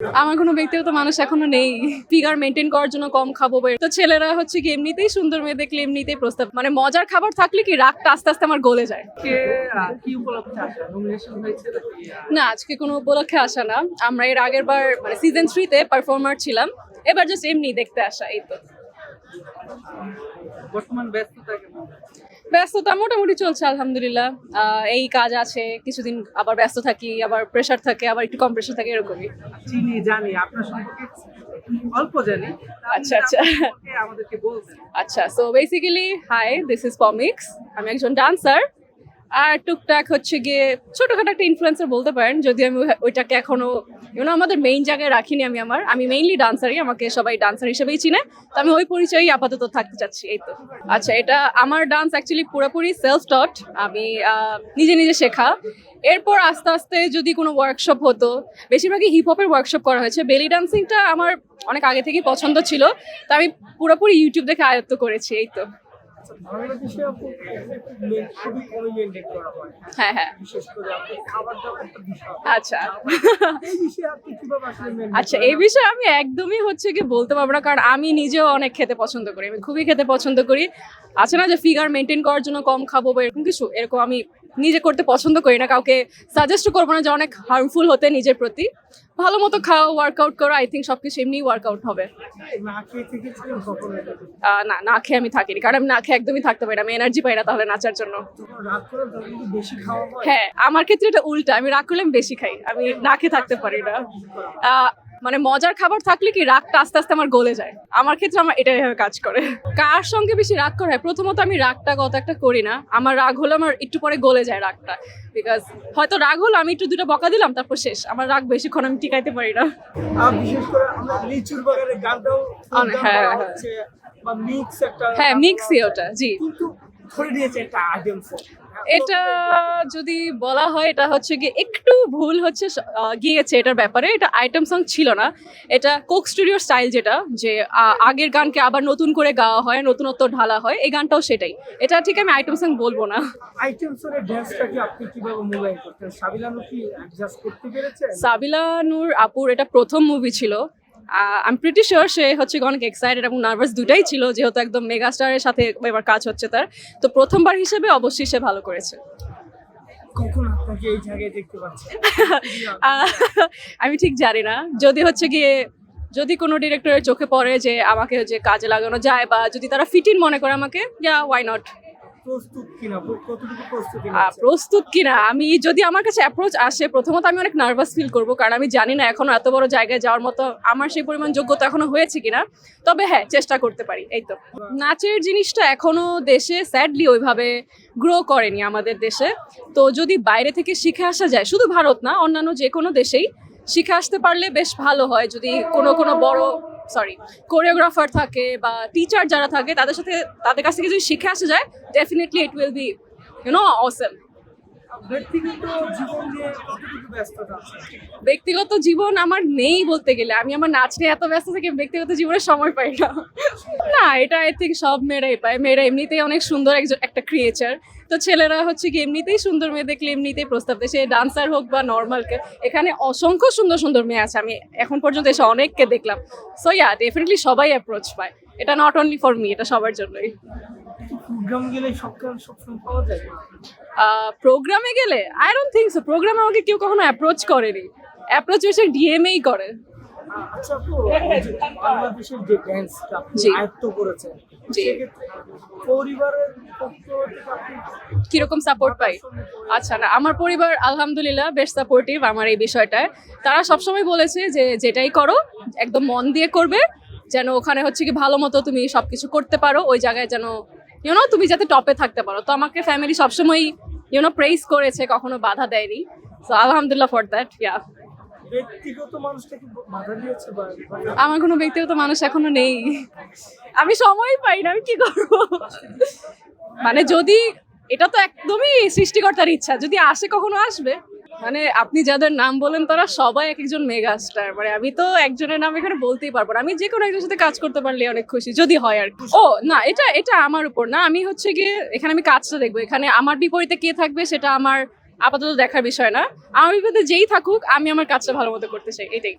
আমার কোনো ব্যক্তিগত মানুষ এখনও নেই। ফিগার মেনটেন করার জন্য কম খাব তো ছেলেরা হচ্ছে কি এমনিতেই সুন্দর মেয়ে দেখলে এমনিতেই প্রস্তাব মানে মজার খাবার থাকলে কি রাগটা আস্তে আস্তে আমার গলে যায়? না আজকে কোনো উপলক্ষে আসা না। আমরা এর আগের বার মানে সিজন থ্রিতে পারফর্মার ছিলাম। এবার জাস্ট এমনি দেখতে আসা এই তো। ব্যস্ততা মোটামুটি চলছে আলহামদুলিল্লাহ। এই কাজ আছে কিছুদিন আবার ব্যস্ত থাকি আবার প্রেশার থাকে আবার একটু কম প্রেশার থাকে এরকমই। চিনি জানি আপনার সম্পর্কে অল্প জানি। আচ্ছা, আচ্ছা। আমাদেরকে বলবেন। আচ্ছা so basically hi this is পমিক্স আমি একজন ডান্সার আর টুকটাক হচ্ছে গিয়ে ছোটখাটো একটা ইনফ্লুয়েন্সার বলতে পারেন, যদি আমি ওইটাকে এখনও ইউনো আমাদের মেইন জায়গায় রাখিনি আমি আমার। আমি মেইনলি ডান্সারই আমাকে সবাই ডান্সার হিসেবেই চিনে। তো আমি ওই পরিচয়ই আপাতত থাকতে চাচ্ছি, এই তো। আচ্ছা এটা আমার ডান্স অ্যাকচুয়ালি পুরোপুরি সেলফ টট আমি নিজে নিজে শেখা। এরপর আস্তে আস্তে যদি কোনো ওয়ার্কশপ হতো, বেশিরভাগই হিপ হপের ওয়ার্কশপ করা হয়েছে। বেলি ডান্সিংটা আমার অনেক আগে থেকেই পছন্দ ছিল। তো আমি পুরোপুরি ইউটিউব দেখে আয়ত্ত করেছি, এই তো। হয় হ্যাঁ। আচ্ছা। আচ্ছা? এই বিষয়ে আমি একদমই হচ্ছে কি বলতে পারব না, কারণ আমি নিজেও অনেক খেতে পছন্দ করি, আমি খুবই খেতে পছন্দ করি। আছে না যে ফিগার মেনটেন করার জন্য কম খাব বা এরকম কিছু? এরকম আমি নিজে করতে পছন্দ করি না, কাউকে সাজেস্ট করব না যে অনেক হার্মফুল হতে নিজের প্রতি। ভালো মতো খাওয়া ওয়ার্কআউট করো আই থিঙ্ক সব কিছু এমনি ওয়ার্কআউট হবে না না খেয়ে আমি থাকিনি, কারণ আমি না খেয়ে একদমই থাকতে পারি না, আমি এনার্জি পাই না তাহলে নাচার জন্য। হ্যাঁ আমার ক্ষেত্রে এটা উল্টা, আমি রাগ করলে আমি বেশি খাই, আমি না খেয়ে থাকতে পারি না। মানে মজার খাবার থাকলে কি রাগটা আস্তে আস্তে আমার গলে যায়? আমার ক্ষেত্রে আমার এটা এভাবে কাজ করে। কার সঙ্গে বেশি রাগ করা হয়? প্রথমত আমি রাগটা কত একটা করি না। আমার রাগ হলো আমার একটু পরে গলে যায় রাগটা। বিকজ হয়তো রাগ হলো আমি একটু দুটো বকা দিলাম তারপর শেষ। আমার রাগ বেশিক্ষণ আমি টিকাইতে পারি না। বিশেষ করে আমরা লিচুর বাগানে গানটাও হ্যাঁ, হ্যাঁ। মিক্স একটা হ্যাঁ মিক্সই ওটা জি। কিন্তু ধরে নিয়েছে একটা আইটেম এটা যদি বলা হয় এটা হচ্ছে কি একটু ভুল হচ্ছে গিয়েছে এটার ব্যাপারে। এটা আইটেম সং ছিল না। এটা কোক স্টুডিওর স্টাইল যেটা যে আগের গানকে আবার নতুন করে গাওয়া হয় নতুনত্ব ঢালা হয় এই গানটাও সেটাই। এটা ঠিক আমি আইটেম সং বলব না। আইটেম সঙ্গে ড্যান্সটা কি আপনি কীভাবে মূল্যায়ন করতেন? সাবিলানু কি অ্যাডজাস্ট করতে পেরেছে সাবিলা নূর আপুর এটা প্রথম মুভি ছিল। আমি প্রিটি শিওর সে হচ্ছে অনেক এক্সাইটেড এবং নার্ভাস দুটাই ছিল যেহেতু একদম মেগা স্টারের সাথে এবার কাজ হচ্ছে তার। তো প্রথমবার হিসেবে অবশ্যই সে ভালো করেছে। আমি ঠিক জানি না। যদি হচ্ছে গিয়ে যদি কোনো ডিরেক্টরের চোখে পড়ে যে আমাকে যে কাজে লাগানো যায় বা যদি তারা ফিটিন মনে করে আমাকে ইয়া ওয়াই নট প্রস্তুত কিনা? আমি যদি আমার কাছে অ্যাপ্রোচ আসে প্রথমত আমি অনেক নার্ভাস ফিল করব কারণ আমি জানি না এখনও এত বড় জায়গায় যাওয়ার মতো আমার সেই পরিমাণ যোগ্যতা এখনও হয়েছে কিনা। তবে হ্যাঁ চেষ্টা করতে পারি এই তো। নাচের জিনিসটা এখনও দেশে স্যাডলি ওইভাবে গ্রো করেনি আমাদের দেশে। তো যদি বাইরে থেকে শিখে আসা যায় শুধু ভারত না অন্যান্য যে কোনো দেশেই শিখে আসতে পারলে বেশ ভালো হয় যদি কোনো কোনো বড় সরি কোরিওগ্রাফার থাকে বা টিচার যারা থাকে, তাদের সাথে, তাদের কাছ থেকে যদি শিখে আসা যায় definitely it will be you know awesome ব্যক্তিগত জীবন আমার নেই বলতে গেলে। আমি আমার নাচ নিয়ে এত ব্যস্ত থাকি ব্যক্তিগত জীবনে সময় পাই না। না, এটা আই থিঙ্ক সব মেয়েরাই পায়। মেয়েরা এমনিতেই অনেক সুন্দর একজন একটা ক্রিয়েচার তো ছেলেরা হচ্ছে কি এমনিতেই সুন্দর মেয়ে দেখলে এমনিতেই প্রস্তাব দেয়। সে ডান্সার হোক বা নর্মালকে এখানে অসংখ্য সুন্দর সুন্দর মেয়ে আছে। আমি এখন পর্যন্ত এসে অনেককে দেখলাম। সো ইয়া ডেফিনেটলি সবাই অ্যাপ্রোচ পায়। এটা নট অনলি ফর মি এটা সবার জন্যই। প্রোগ্রাম গেলে সব সবসময় পাওয়া যায়। প্রোগ্রামে গেলে? আই ডোন্ট থিঙ্ক সো প্রোগ্রামে আমাকে কেউ কখনো অ্যাপ্রোচ করেনি। অ্যাপ্রোচ এসে ডিএমএই করে। আচ্ছা এই যে বাংলাদেশের যে ড্যান্সটা আয়ত্ত করেছেন পরিবারের পক্ষ থেকে আপনি কীরকম সাপোর্ট পাই? আচ্ছা না আমার পরিবার আলহামদুলিল্লাহ বেশ সাপোর্টিভ আমার এই বিষয়টায়। তারা সবসময় বলেছে যে যেটাই করো একদম মন দিয়ে করবে যেন ওখানে হচ্ছে কি ভালো মতো তুমি সবকিছু করতে পারো ওই জায়গায় যেন ইউনো তুমি যাতে টপে থাকতে পারো। তো আমাকে ফ্যামিলি সবসময় ইউনো প্রেস করেছে কখনো বাধা দেয়নি। তো আলহামদুলিল্লাহ ফর দ্যাট ইয়া আমার কোনো ব্যক্তিগত মানুষ এখনও নেই। আমি সময় পাই না আমি কি করব? মানে যদি এটা তো একদমই সৃষ্টিকর্তার ইচ্ছা। যদি আসে কখনো আসবে। মানে আপনি যাদের নাম বলেন তারা সবাই এক একজন মেগা স্টার মানে আমি তো একজনের নাম এখানে বলতেই পারব না। আমি যে কোনো একজনের সাথে কাজ করতে পারলে অনেক খুশি, যদি হয় আর। ও, না, এটা এটা আমার উপর না। আমি হচ্ছে গিয়ে এখানে আমি কাজটা দেখব। এখানে আমার বিপরীতে কে থাকবে সেটা আমার আপাতত দেখার বিষয় না। আমার বিপরীতে যেই থাকুক, আমি আমার কাজটা ভালো মতো করতে চাই। এটাই।